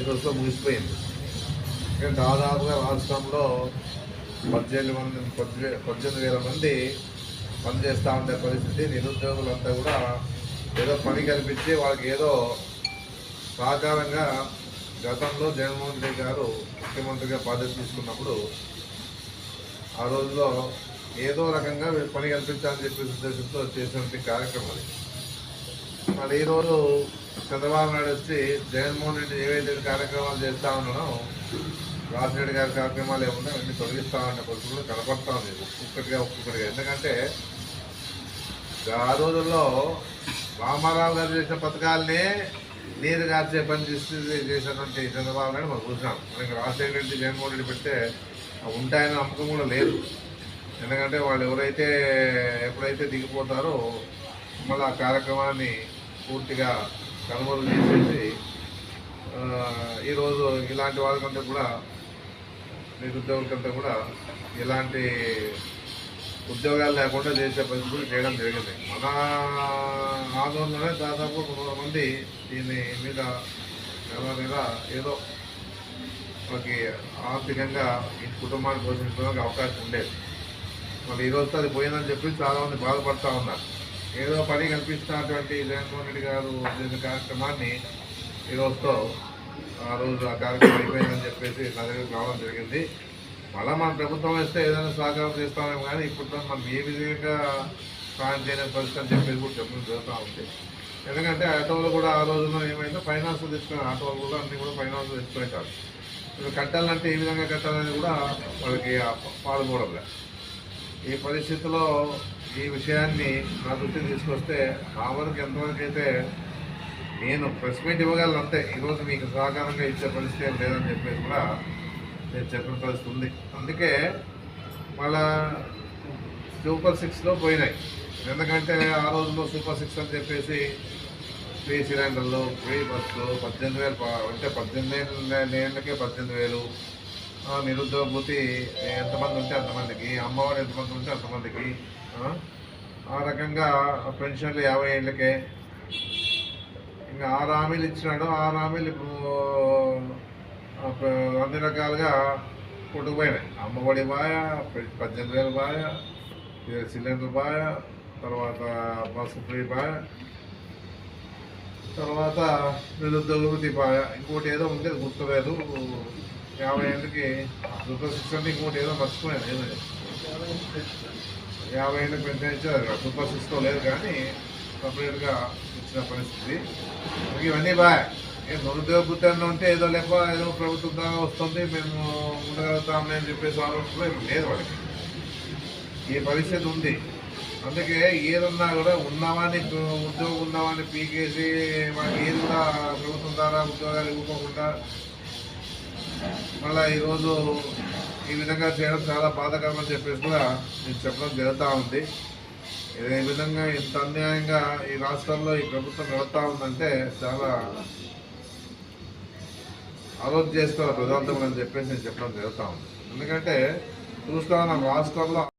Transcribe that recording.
రోజుతో ముగిసిపోయింది. దాదాపుగా రాష్ట్రంలో పద్దెనిమిది మంది పద్దెనిమిది వేల మంది పనిచేస్తూ ఉండే పరిస్థితి నిరుద్యోగులంతా కూడా ఏదో పని కల్పించి వాళ్ళకి ఏదో సహకారంగా గతంలో జగన్మోహన్ రెడ్డి గారు ముఖ్యమంత్రిగా బాధ్యత తీసుకున్నప్పుడు ఆ రోజులో ఏదో రకంగా పని కల్పించాలని చెప్పేసి ఉద్దేశంతో చేసినటువంటి కార్యక్రమాలు మరి ఈరోజు చంద్రబాబు నాయుడు వచ్చి జగన్మోహన్ రెడ్డి ఏవైతే కార్యక్రమాలు చేస్తా ఉన్నానో రాజరెడ్డి గారి కార్యక్రమాలు ఏమన్నా అన్ని తొలగిస్తామన్న పరిస్థితులు కనపడతా ఉంది. ఒక్కొక్కటిగా ఒక్కొక్కటిగా. ఎందుకంటే ఆ రోజుల్లో రామారావు గారు చేసిన పథకాలనే నీరు గార్చే పని చేసి చేసినటువంటి చంద్రబాబు నాయుడు మనం చూసినాం మనకి రాజశేఖర రెడ్డి జగన్మోహన్ రెడ్డి పెడితే అవి ఉంటాయన్న నమ్మకం కూడా లేదు. ఎందుకంటే వాళ్ళు ఎవరైతే ఎప్పుడైతే దిగిపోతారో మళ్ళీ ఆ కార్యక్రమాన్ని పూర్తిగా కనుమరుగు చేసేసి ఈరోజు ఇలాంటి వాళ్ళకంతా కూడా నిరుద్యోగులకంతా కూడా ఇలాంటి ఉద్యోగాలు లేకుండా చేసే పరిస్థితులు చేయడం జరిగింది. మన ఆందోళనలోనే దాదాపు కొంత మంది దీని మీద నెల నెల ఏదో వాళ్ళకి ఆర్థికంగా ఈ కుటుంబాన్ని పోషించడానికి అవకాశం ఉండేది. మరి ఈరోజు అది పోయిందని చెప్పి చాలామంది బాధపడతా ఉన్నారు. ఏదో పని కల్పిస్తున్నటువంటి జగన్మోహన్ రెడ్డి గారు చేసిన కార్యక్రమాన్ని ఈ ఆ రోజు ఆ కార్యక్రమం అయిపోయిందని చెప్పేసి నా దగ్గరికి రావడం జరిగింది. మళ్ళీ మన ప్రభుత్వం వేస్తే ఏదైనా సహకారం చేస్తామేమో కానీ ఇప్పుడు మనం ఏ విధంగా సాయం చేయలేని పరిస్థితి అని చెప్పేసి కూడా చెప్పడం జరుగుతూ ఉంది. ఎందుకంటే ఆటోలు కూడా ఆ రోజుల్లో ఏమైందో ఫైనాన్స్ తీసుకునే ఆటోలు కూడా అన్నీ కూడా ఫైనాన్స్ తెచ్చుకుంటారు ఇప్పుడు కట్టాలంటే ఏ విధంగా కట్టాలని కూడా వాళ్ళకి పాల్గొనడం ఈ పరిస్థితిలో ఈ విషయాన్ని నా దృష్టికి తీసుకొస్తే నా వరకు ఎంతవరకు అయితే నేను ప్రెస్ మీట్ ఇవ్వగలను అంతే. ఈరోజు మీకు సహకారంగా ఇచ్చే పరిస్థితి ఏం లేదని చెప్పేసి కూడా నేను చెప్పిన పరిస్థితి ఉంది. అందుకే మళ్ళా సూపర్ సిక్స్లో పోయినాయి. ఎందుకంటే ఆ రోజుల్లో సూపర్ సిక్స్ అని చెప్పేసి ఫ్రీ సిలిండర్లు ఫ్రీ బస్సులు పద్దెనిమిది వేలు అంటే పద్దెనిమిది ఏళ్ళ- ఏళ్ళకే పద్దెనిమిది వేలు నిరుద్యోగభూతి ఎంతమంది ఉంటే అంతమందికి అమ్మవారు ఎంతమంది ఉంటే అంతమందికి ఆ? రకంగా పెన్షన్లు యాభై ఏళ్ళకే. ఇంకా ఆరు హామీలు ఇచ్చినాడు. ఆరు హామీలు ఇప్పుడు అన్ని రకాలుగా కొట్టుకుపోయినాయి. అమ్మఒడి బాయ పద్దెనిమిది వేలు బాయ సిలిండర్ బాయ తర్వాత బస్సు ఫ్రీ బాయ తర్వాత నిరుద్యోగ బాయ. ఇంకోటి ఏదో ఉండేది గుర్తులేదు. యాభై ఏళ్ళకి సూపర్ సిక్స్ అంటే ఇంకోటి ఏదో మర్చిపోయాను ఏమైనా యాభై ఏళ్ళకి పెంచారు సూపర్ సిక్స్తో లేదు కానీ సపరేట్గా ఇచ్చిన పరిస్థితి. ఇవన్నీ బాగా ఏ నిరుద్యోగ వృత్తి ఉంటే ఏదో లేక ఏదో ప్రభుత్వం ద్వారా వస్తుంది మేము ఉండగలుగుతామని అని చెప్పేసి ఆలోచన ఇప్పుడు లేదు వాళ్ళకి ఈ పరిస్థితి ఉంది. అందుకే ఏదన్నా కూడా ఉన్నామని ఉద్యోగం ఉన్నామని పీకేసి మనకి ఏది కూడా ప్రభుత్వం ద్వారా ఉద్యోగాలు ఇవ్వకుండా మళ్ళీ ఈరోజు ఈ విధంగా చేయడం చాలా బాధాకరం అని చెప్పేసి కూడా నేను చెప్పడం జరుగుతూ ఉంది. ఏ విధంగా ఇంత అన్యాయంగా ఈ రాష్ట్రంలో ఈ ప్రభుత్వం నడుస్తూ ఉందంటే చాలా ఆలోచన చేసుకోవాలి ప్రజాంతం అని చెప్పేసి నేను చెప్పడం జరుగుతూ ఉంది. ఎందుకంటే చూస్తా రాష్ట్రంలో